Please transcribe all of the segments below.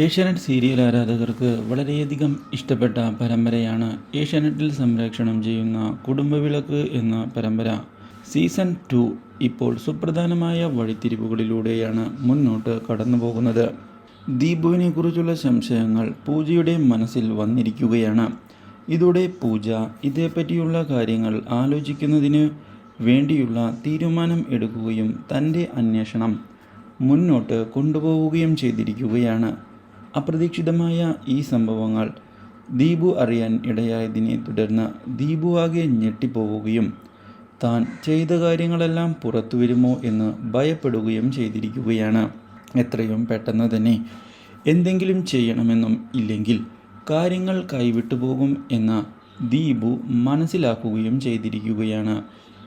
Asianet serial ആരാധകർക്ക് വളരെയധികം ഇഷ്ടപ്പെട്ട പരമ്പരയാണ് ഏഷ്യാനെറ്റിൽ സംരക്ഷണം ചെയ്യുന്ന കുടുംബവിളക്ക് എന്ന പരമ്പര. സീസൺ ടു ഇപ്പോൾ സുപ്രധാനമായ വഴിത്തിരിവുകളിലൂടെയാണ് മുന്നോട്ട് കടന്നു പോകുന്നത് ദീപുവിനെ കുറിച്ചുള്ള സംശയങ്ങൾ പൂജയുടെ മനസ്സിൽ വന്നിരിക്കുകയാണ്. ഇതോടെ പൂജ ഇതേപ്പറ്റിയുള്ള കാര്യങ്ങൾ ആലോചിക്കുന്നതിന് വേണ്ടിയുള്ള തീരുമാനം എടുക്കുകയും തന്റെ അന്വേഷണം മുന്നോട്ട് കൊണ്ടുപോവുകയും ചെയ്തിരിക്കുകയാണ്. അപ്രതീക്ഷിതമായ ഈ സംഭവങ്ങൾ ദീപു അറിയാൻ ഇടയായതിനെ തുടർന്ന് ദീപു ആകെ ഞെട്ടിപ്പോവുകയും താൻ ചെയ്ത കാര്യങ്ങളെല്ലാം പുറത്തു വരുമോ എന്ന് ഭയപ്പെടുകയും ചെയ്തിരിക്കുകയാണ്. എത്രയും പെട്ടെന്ന് തന്നെ എന്തെങ്കിലും ചെയ്യണമെന്നും ഇല്ലെങ്കിൽ കാര്യങ്ങൾ കൈവിട്ടു പോകും എന്ന ദീപു മനസ്സിലാക്കുകയും ചെയ്തിരിക്കുകയാണ്.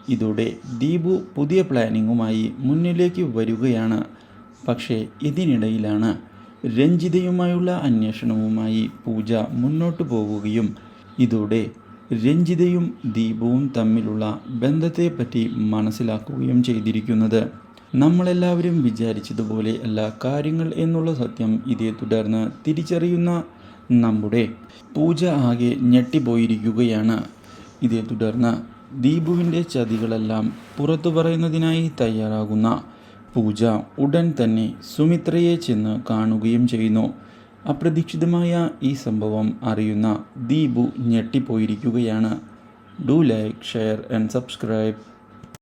ഇതോടെ ദീപു പുതിയ പ്ലാനിങ്ങുമായി മുന്നിലേക്ക് വരികയാണ്. പക്ഷേ ഇതിനിടയിലാണ് രഞ്ജിതയുമായുള്ള അന്വേഷണവുമായി പൂജ മുന്നോട്ടു പോവുകയും ഇതോടെ രഞ്ജിതയും ദീപവും തമ്മിലുള്ള ബന്ധത്തെപ്പറ്റി മനസ്സിലാക്കുകയും ചെയ്തിരിക്കുന്നത്. നമ്മളെല്ലാവരും വിചാരിച്ചതുപോലെ അല്ല കാര്യങ്ങൾ എന്നുള്ള സത്യം ഇതേ തുടർന്ന് തിരിച്ചറിയുന്ന നമ്മുടെ പൂജ ആകെ ഞെട്ടിപ്പോയിരിക്കുകയാണ്. ഇതേ തുടർന്ന് ദീപുവിന്റെ ചതികളെല്ലാം പുറത്തു പറയുന്നതിനായി തയ്യാറാകുന്ന പൂജ ഉടൻ തന്നെ സുമിത്രയെ ചെന്ന് കാണുകയും ചെയ്യുന്നു. അപ്രതീക്ഷിതമായ ഈ സംഭവം അറിയുന്ന Deepu ഞെട്ടിപ്പോയിരിക്കുകയാണ്. Do like share and subscribe